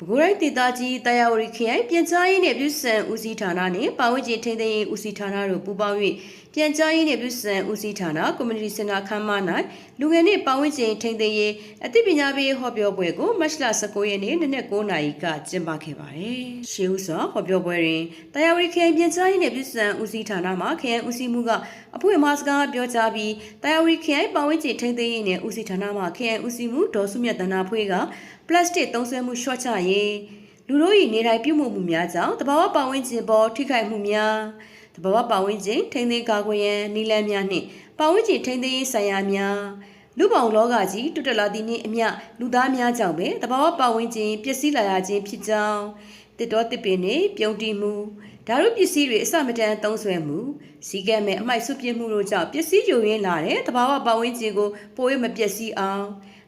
ပဲခူးတိုင်းဒေသကြီးတာယာဝတီခရိုင်ပြန်ကြားရေးနဲ့ပြည်စံဦးစီးဌာနနဲ့ပါဝင်ကျင်ထိန်းသိမ်းရေးဦးစီးဌာနတို့ပူးပေါင်း၍ပြန်ကြားရေးနဲ့ပြည်စံဦးစီးဌာနကွန်မြူနတီစင်တာခမ်းမ၌လူငယ်နှင့်ပါဝင်ကျင်ထိန်းသိမ်းရေးအသိပညာပေးဟောပြောပွဲကိုမတ်လ19ရက်နေ့နနက်9:00နာရီကကျင်းပခဲ့ပါတယ်။ရှေးဦးစွာဟောပြောပွဲတွင်တာယာဝတီခရိုင်ပြန်ကြားရေးနဲ့ပြည်စံဦးစီးဌာနမှခရိုင်ဦးစီးမှုကအဖွင့်အမှားစကားပြောကြားပြီးတာယာဝတီခရိုင်ပါဝင်ကျင်ထိန်းသိမ်းရေးနဲ့ဦးစီးဌာနမှခရိုင်ဦးစီးမှုဒေါ်စုမြတ်တနာဖွေးက ပလတ်စတစ်သုံးစွဲမှုလျှော့ချရေးလူတို့၏နေထိုင်ပြုမှုမှုများကြောင့်တဘာဝပတ်ဝန်းကျင်ပေါ်ထိခိုက်မှုများတဘာဝပတ်ဝန်းကျင်ထိန်းသိမ်းကာကွယ်ရန်နည်းလမ်းများနှင့်ပတ်ဝန်းကျင်ထိန်းသိမ်းရေးဆိုင်ရာများလူပေါင်းလောကကြီးတွတ်တက်လာသည့်နှင့်အမျှလူသားများကြောင့်ပဲတဘာဝပတ်ဝန်းကျင်ပျက်စီးလာရခြင်းဖြစ်ကြောင်းတစ်တော်တစ်ပင်နှင့်ပြုံးတိမှုဓာတ်ပစ္စည်းတွေအစမတန်သုံးဆွဲမှုစီကဲမဲ့အမိုက်ဆွပြစ်မှုတို့ကြောင့်ပစ္စည်းယိုရင်းလာတဲ့တဘာဝပတ်ဝန်းကျင်ကိုပို၍မပျက်စီးအောင်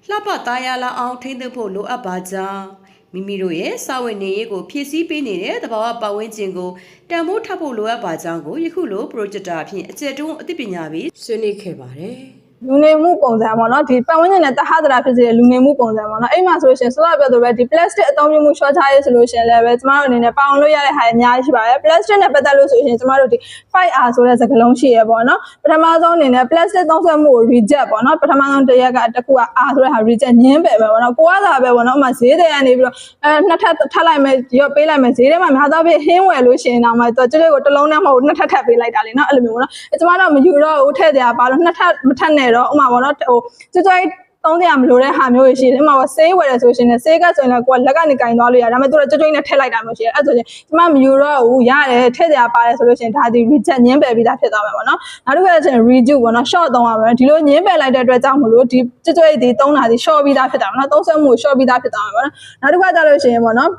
လှပသားရလာအောင်ထိန်းသိမ်းဖို့လိုအပ်ပါကြောင်းမိမိတို့ရဲ့စာဝင်နေရေးကိုဖြည့်ဆည်းပေးနေတဲ့တဘာဝပတ်ဝန်းကျင်ကိုတန်ဖိုးထပ်ဖို့လိုအပ်ပါကြောင်းကိုယခုလို projector အဖြစ်အကျယ်တုံးအသိပညာပေးဆွေးနွေးခဲ့ပါတယ်။ လူနေမှုပုံစံပေါ့နော်ဒီပတ်ဝန်းကျင်နဲ့တဟသရာဖြစ်စေတဲ့လူနေမှုပုံစံပေါ့နော်အဲ့မှာဆိုလို့ရှိရင်ဆိုတော့ပြောတော့ပဲဒီ plastic အသုံးပြုမှု short ချရေးဆိုလို့ရှိရင်လည်းပဲကျမတို့အနေနဲ့ပေါအောင်လို့ရတဲ့ဟာအများကြီးရှိပါတယ် plastic နဲ့ပတ်သက်လို့ဆိုရင်ကျမတို့ဒီ 5R ဆိုတဲ့စကားလုံးရှိရပေါ့နော်ပထမဆုံးအနေနဲ့ plastic သုံးစွဲမှုကို reject ပေါ့နော်ပထမဆုံးတစ်ရက်ကတစ်ခုက R ဆိုတဲ့ဟာ reject ညင်းပယ်ပဲပေါ့နော်ကိုကသာပဲပေါ့နော်ဥပမာဈေးတွေကနေပြီးတော့အဲနှစ်ထပ်ထပ်လိုက်မယ်ရော့ပေးလိုက်မယ်ဈေးထဲမှာများသောအားဖြင့်ဟင်းဝယ်လို့ရှိရင်တော့မှသူကျွတ်ကိုတစ်လုံးနဲ့မဟုတ်နှစ်ထပ်ထပ်ပေးလိုက်တာလေနော်အဲ့လိုမျိုးပေါ့နော်အဲကျမတို့မယူတော့ဘူးထည့်တယ်ပါလို့နှစ်ထပ်မထပ်နဲ့တော့ဥပမာပေါ့နော်ဟိုကျွတ်ကျွတ်သုံးစရာမလိုတဲ့ဟာမျိုးတွေရှိတယ်။ဥပမာပေါ့ဆေးဝယ်တယ်ဆိုရှင်လည်းဆေးကဆိုရင်လည်းကိုကလက်ကနေကင်သွားလို့ရတယ်။ဒါပေမဲ့သူကကြွကြွနဲ့ထည့်လိုက်တာမျိုးရှိတယ်။အဲ့ဆိုရင်ကျမမယူတော့ဘူးရတယ်ထည့်စရာပါတယ်ဆိုလို့ရှင်ဒါဒီ reject ညင်းပယ်ပြီးသားဖြစ်သွားမှာပေါ့နော်။နောက်တစ်ခါကျရင် redo ပေါ့နော် short သုံးရမယ်။ဒီလိုညင်းပယ်လိုက်တဲ့အတွက်ကြောင့်မလို့ဒီကြွကြွဒီသုံးတာဒီ short ပြီးသားဖြစ်တာပေါ့နော်။သုံးဆွဲမှုကို short ပြီးသားဖြစ်သွားမှာပေါ့နော်။နောက်တစ်ခါကျလို့ရှိရင်ပေါ့နော်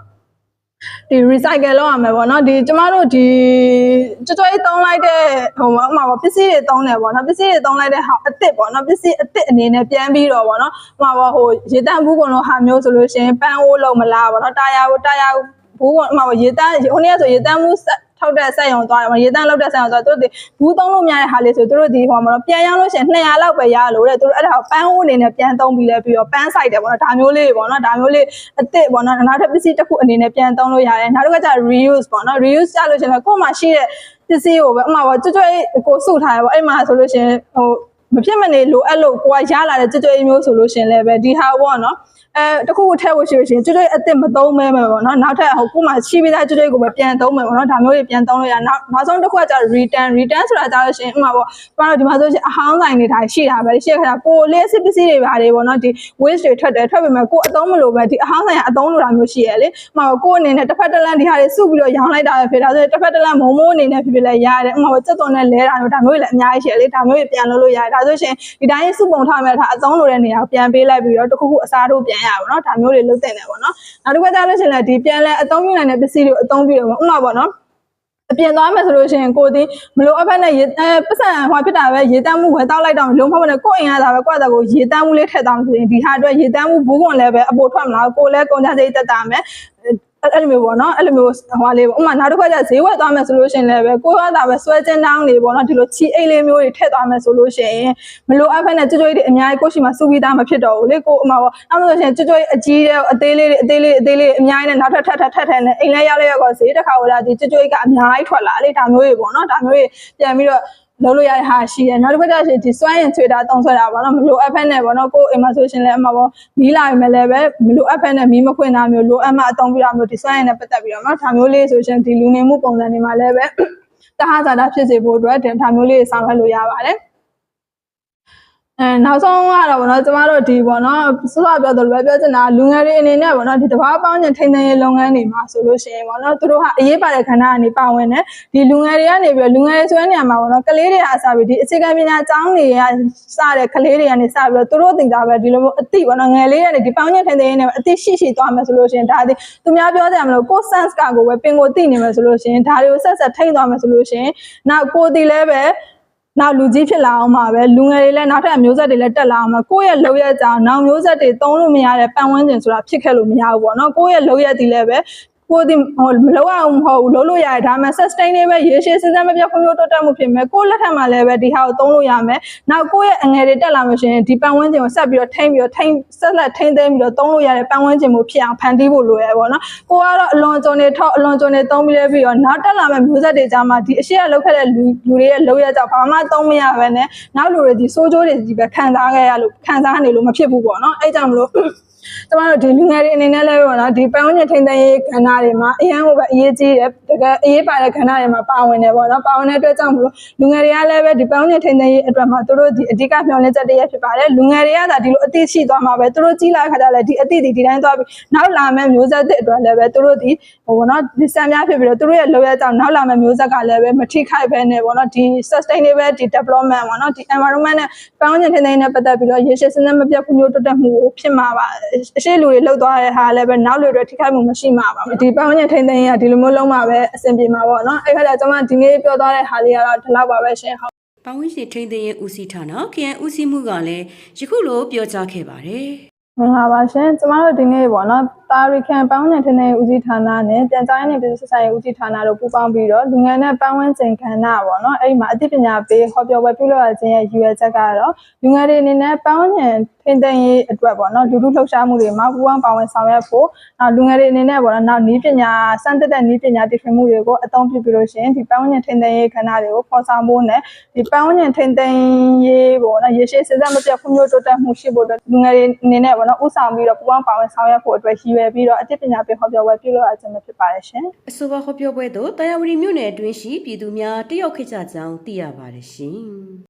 ဒီ recycle လုပ်ရမယ်ပေါ့နော်ဒီကျမတို့ဒီကြွကြွလေးသုံးလိုက်တဲ့ဟိုဥပမာပေါ့ပစ္စည်းတွေသုံးတယ်ပေါ့နော်ပစ္စည်းတွေသုံးလိုက်တဲ့ဟာအစ်စ်ပေါ့နော်ပစ္စည်းအစ်စ်အနေနဲ့ပြန်ပြီးတော့ပေါ့နော်ဥပမာပေါ့ဟိုရေတန့်ဘူးကုန်လို့ဟာမျိုးဆိုလို့ရှိရင်ပန်းအိုးလုံးမလားပေါ့နော်တာယာကိုတာယာဘူးကုန်ဥပမာပေါ့ရေတန့်ဟိုနေ့ကဆိုရေတန့်မှု ထောက်တဲ့ဆက်ရုံသွားတယ်ပေါ့ရေတန့်လောက်တဲ့ဆက်ရုံသွားသူတို့ဒီဘူးသုံးလို့မရတဲ့ဟာလေးဆိုသူတို့ဒီဟိုမှာတော့ပြန်ရောင်းလို့ရှိရင်200လောက်ပဲရလို့တဲ့သူတို့အဲ့ဒါကိုပန်းအိုးအနေနဲ့ပြန်သုံးပြီးလဲပြီးတော့ပန်းဆိုင်တယ်ပေါ့နော်ဒါမျိုးလေးပေါ့နော်ဒါမျိုးလေးအစ်စ်ပေါ့နော်နောက်ထပ်ပစ္စည်းတစ်ခုအနေနဲ့ပြန်သုံးလို့ရတယ်နောက်တစ်ခါကျ reuse ပေါ့နော် reuse ကြလို့ရှိရင်ကိုယ်မှာရှိတဲ့ပစ္စည်းကိုပဲဥပမာပေါ့ကြွကြွကိုစုထားရပေါ့အဲ့မှာဆိုလို့ရှိရင်ဟို မဖြစ်မနေလိုအပ်လို့ကိုကရလာတဲ့ကြွကြွမျိုးဆိုလို့ရှိရင်လည်းပဲဒီဟာပေါ့နော်အဲတခုခုထည့်ဖို့ရှိလို့ရှိရင်ကြွကြွအစ်စ်မသုံးမဲမယ်ပေါ့နော်နောက်ထပ်ဟိုကိုယ်မှာရှိပြီးသားကြွကြွကိုပဲပြန်သုံးမယ်ပေါ့နော်ဒါမျိုးတွေပြန်သုံးလို့ရနောက်နောက်ဆုံးတစ်ခုကကျ return return ဆိုတာကျလို့ရှိရင်ဥပမာပေါ့ကျွန်တော်တို့ဒီမှာဆိုရှင်အဟောင်းဆိုင်တွေဒါရှိတာပဲရှိရခါကိုလေးစစ်ပစ္စည်းတွေပါတယ်ပေါ့နော်ဒီ waste တွေထွက်တယ်ထွက်ပေမဲ့ကိုအသုံးမလို့ပဲဒီအဟောင်းဆိုင်ကအသုံးလိုတာမျိုးရှိရလေဥပမာကိုအနေနဲ့တစ်ဖက်တစ်လမ်းဒီဟာတွေစုပြီးတော့ရောင်းလိုက်တာပဲဖြစ်ဒါဆိုရင်တစ်ဖက်တစ်လမ်းမုံမိုးအနေနဲ့ဖြစ်ဖြစ်လဲရတယ်ဥပမာပေါ့စက်သွန်နဲ့လဲတာမျိုးဒါမျိုးတွေလည်းအများကြီးရှိရလေဒါမျိုးတွေပြန်လုပ်လို့ရတယ်ဒါဆိုရှင်ဒီတိုင်းစုပုံထားမဲ့ဒါအသုံးလိုတဲ့နေရာကိုပြန်ပေးလိုက်ပြီးတော့တစ်ခုခုအစားထိုးပြန်ရပါတော့ဒါမျိုးတွေလုပ်တင်တယ်ပေါ့နော်နောက်တစ်ခါကျလို့ရှင်လည်းဒီပြန်လဲအသုံးပြုနိုင်တဲ့ပစ္စည်းတွေအသုံးပြုတယ်ပေါ့ဥပမာပေါ့နော်အပြင်သွားမယ်ဆိုလို့ရှိရင်ကိုဒီမလို့အဖက်နဲ့ရေအဲပတ်စံဟောဖြစ်တာပဲရေတန်းမှုဝယ်တောက်လိုက်တော့လုံးမဟုတ်နဲ့ကိုယ်အိမ်ရတာပဲကိုယ့်အတကိုရေတန်းမှုလေးထည့်သွားမှဆိုရင်ဒီဟာအတွက်ရေတန်းမှုဘူးကွန်လည်းပဲအပေါ်ထွက်မလားကိုယ်လည်းကုန်ကြစိတ်တက်တာမယ် အဲ့လိုမျိုးပေါ့နော်အဲ့လိုမျိုးဟိုလေးပေါ့ဥမာနောက်တစ်ခါကျဈေးဝယ်သွားမယ်ဆိုလို့ရှိရင်လည်းပဲကိုယ်ကသာပဲဆွဲကျင်းတောင်းနေပေါ့နော်ဒီလိုချီအိတ်လေးမျိုးတွေထည့်သွားမယ်ဆိုလို့ရှိရင်မလို့အဖက်နဲ့ကြွကြွတွေအများကြီးကိုရှိမှစုပြီးသားမဖြစ်တော့ဘူးလေကိုအမပေါ့အဲ့လိုဆိုရှင်ကြွကြွအကြီးတဲ့အသေးလေးတွေအသေးလေးအသေးလေးအများကြီးနဲ့နောက်ထပ်ထပ်ထပ်ထပ်ထပ်နဲ့အိမ်လဲရောက်လဲရောက်တော့ဈေးတစ်ခါဝယ်လာဒီကြွကြွကအများကြီးထွက်လာလေဒါမျိုးတွေပေါ့နော်ဒါမျိုးတွေပြန်ပြီးတော့ လုံးလို့ရတဲ့ဟာရှိတယ်နောက်တစ်ခါကျရှင်ဒီစွမ်းရင်ချွေတာတုံးဆွဲတာပေါ့နော်မလိုအပ်ဖက်နဲ့ပေါ့နော်ကိုယ်အိမ်မှာဆိုရှင်လည်းအမှာပေါ့မီးလာပြီမဲ့လည်းပဲမလိုအပ်ဖက်နဲ့မီးမခွင့်တာမျိုးလိုအပ်မှအတုံးပြတာမျိုးဒီစွမ်းရင်နဲ့ပတ်သက်ပြီးတော့နော်ဒါမျိုးလေးဆိုရှင်ဒီလူနေမှုပုံစံတွေမှာလည်းပဲတဟဇာတာဖြစ်စေဖို့အတွက်ဒါမျိုးလေးဆောင်ရွက်လို့ရပါတယ် အဲနောက်ဆုံးကတော့ဗောနော်ကျမတို့ဒီဗောနော်စောစောပြောသလိုပဲပြောချင်တာလူငယ်တွေအနေနဲ့ဗောနော်ဒီတဘာပေါင်းကျင်ထိန်းသိမ်းရေးလုပ်ငန်းတွေမှာဆိုလို့ရှိရင်ဗောနော်သူတို့ဟာအရေးပါတဲ့ခန္ဓာကနေပါဝင်တယ်ဒီလူငယ်တွေကနေပြီးတော့လူငယ်တွေဆိုတဲ့နေရာမှာဗောနော်ကလေးတွေအားစပြီးဒီအခြေခံပညာကျောင်းတွေကစတဲ့ကလေးတွေကနေစပြီးတော့သူတို့တင်တာပဲဒီလိုမျိုးအသိဗောနော်ငယ်လေးတွေကနေဒီပေါင်းကျင်ထိန်းသိမ်းရေးနဲ့အသိရှိရှိသွားမယ်ဆိုလို့ရှိရင်ဒါဒီသူများပြောကြရမလို့ကို sense ကကိုပဲပင်ကိုသိနေမယ်ဆိုလို့ရှိရင်ဒါတွေကိုဆက်ဆက်ထိန်းသွားမယ်ဆိုလို့ရှိရင်နောက်ကိုတီလည်းပဲ နောက်လူကြီးဖြစ်လာအောင်မှာပဲလူငယ်တွေလည်းနောက်ထပ်မျိုးဆက်တွေလည်းတက်လာအောင်မှာကိုယ့်ရဲ့လောက်ရက်ကြောင်နောက်မျိုးဆက်တွေသုံးလို့မရတဲ့ပတ်ဝန်းကျင်ဆိုတာဖြစ်ခဲ့လို့မရဘူးပေါ့နော်ကိုယ့်ရဲ့လောက်ရက်ဒီလည်းပဲ ကိုယ်ဒီဟိုမလုပ်အောင်မဟုတ်ဘူးလုပ်လို့ရတယ်ဒါမှ sustainable ရေရှည်စဉ်းစားမပြတ်ဖွံ့ဖြိုးတိုးတက်မှုဖြစ်မယ်ကိုယ့်လက်ထက်မှာလည်းပဲဒီဟာကိုသုံးလို့ရမယ်နောက်ကိုယ့်ရဲ့အငယ်တွေတက်လာမှရှင်ဒီပတ်ဝန်းကျင်ကိုဆက်ပြီးတော့ထိမ့်ပြီးတော့ထိမ့်ဆက်လက်ထိမ့်သိမ်းပြီးတော့သုံးလို့ရတဲ့ပတ်ဝန်းကျင်မျိုးဖြစ်အောင်ဖန်တီးဖို့လိုရပေါ့နော်ကိုကတော့အလွန်ကျွံနေထောက်အလွန်ကျွံနေသုံးပြီးလဲပြီးတော့နောက်တက်လာမဲ့မျိုးဆက်တွေကြားမှာဒီအရှိရလောက်ခဲ့တဲ့လူလူတွေရဲ့လောက်ရကြောင့်ဘာမှသုံးမရဘဲနဲ့နောက်လူတွေဒီစိုးကြိုးတွေကြီးပဲခံစားခဲ့ရလို့ခံစားနေလို့မဖြစ်ဘူးပေါ့နော်အဲ့ကြောင့်မလို့ ကျမတို့ဒီလူငယ်တွေအနေနဲ့လည်းပေါ့နော်ဒီပတ်ဝန်းကျင်ထိန်းသိမ်းရေးကဏ္ဍတွေမှာအရန်ကိုပဲအရေးကြီးတယ်တကယ်အရေးပါတဲ့ကဏ္ဍတွေမှာပါဝင်တယ်ပေါ့နော်ပါဝင်တဲ့အတွက်ကြောင့်မလို့လူငယ်တွေကလည်းပဲဒီပတ်ဝန်းကျင်ထိန်းသိမ်းရေးအတွက်မှာသူတို့ဒီအဓိကမျှော်လင့်ချက်တွေရဖြစ်ပါတယ်လူငယ်တွေကသာဒီလိုအသိရှိသွားမှာပဲသူတို့ကြီးလာခါကြလဲဒီအသိတွေဒီတိုင်းသွားပြီးနောက်လာမယ့်မျိုးဆက်တွေအတွက်လည်းပဲသူတို့ဒီဟိုပေါ့နော်ဒီစံများဖြစ်ပြီးတော့သူတို့ရဲ့လိုရကြောင့်နောက်လာမယ့်မျိုးဆက်ကလည်းပဲမထိခိုက်ပဲနဲ့ပေါ့နော်ဒီ sustainable ဒီ development ပေါ့နော်ဒီ environment နဲ့ပတ်ဝန်းကျင်ထိန်းသိမ်းရေးနဲ့ပတ်သက်ပြီးတော့ရေရှည်စနစ်မပြတ်ဖွံ့ဖြိုးတိုးတက်မှုကိုဖြစ်မှာပါအရှိလူတွေလောက်သွားတဲ့ဟာလည်းပဲနောက်လူတွေထိခိုက်မှုမရှိမှာပါဒီပတ်ဝန်းကျင်ထိန်းသိမ်းရေးကဒီလိုမျိုးလုံးမှာပဲအဆင်ပြေမှာပေါ့နော်အဲ့ခါကျကျွန်မဒီနေ့ပြောသွားတဲ့ဟာလေးကတော့ဒီလောက်ပါပဲရှင်ဟုတ်ပတ်ဝန်းကျင်ထိန်းသိမ်းရေးဦးစီးဌာနခရိုင်ဦးစီးမှုကလည်းယခုလိုပြောကြားခဲ့ပါတယ်။ မင်္ဂလာပါရှင်ကျမတို့ဒီနေ့ပေါ့နော်တာရီကန်ပန်းဝင်ထင်းတဲ့ဦးစီးဌာနနဲ့ပြန်ကြားရေးနဲ့ပြည်သူ့ဆက်ဆံရေးဦးစီးဌာနတို့ပူးပေါင်းပြီးတော့လူငယ်နဲ့ပန်းဝင်ကျင်ကဏ္ဍပေါ့နော်အဲ့ဒီမှာအသိပညာပေးဟောပြောပွဲပြုလုပ်ရခြင်းရဲ့ရည်ရွယ်ချက်ကတော့လူငယ်တွေအနေနဲ့ပန်းဝင်ထင်းတဲ့ရေးအတွက်ပေါ့နော်လူထုလှုပ်ရှားမှုတွေမှာပူးပေါင်းပါဝင်ဆောင်ရွက်ဖို့နောက်လူငယ်တွေအနေနဲ့ပေါ့နော်နောက်နည်းပညာစမ်းသစ်တဲ့နည်းပညာတည်ထွင်မှုတွေကိုအသုံးပြုပြီးလို့ရှိရင်ဒီပန်းဝင်ထင်းတဲ့ရေးကဏ္ဍတွေကိုဖော်ဆောင်ဖို့နဲ့ဒီပန်းဝင်ထင်းတဲ့ရေးပေါ့နော်ရေရှည်စဉ်းစားမပြတ်ဖွံ့ဖြိုးတိုးတက်မှုရှိဖို့အတွက်လူငယ်တွေအနေနဲ့ပေါ့နော်ဥဆောင်ပြီးတော့ပူးပေါင်းပါဝင်ဆောင်ရွက်ဖို့အတွက်ရည်ရွယ်ပြီးတော့အသိပညာပေးဟောပြောပွဲပြုလုပ်ရခြင်းပဲဖြစ်ပါတယ်ရှင်။အဆိုပါဟောပြောပွဲသို့တာယာဝတီမြို့နယ်အတွင်းရှိပြည်သူများတက်ရောက်ခဲ့ကြကြောင်းသိရပါတယ်ရှင်။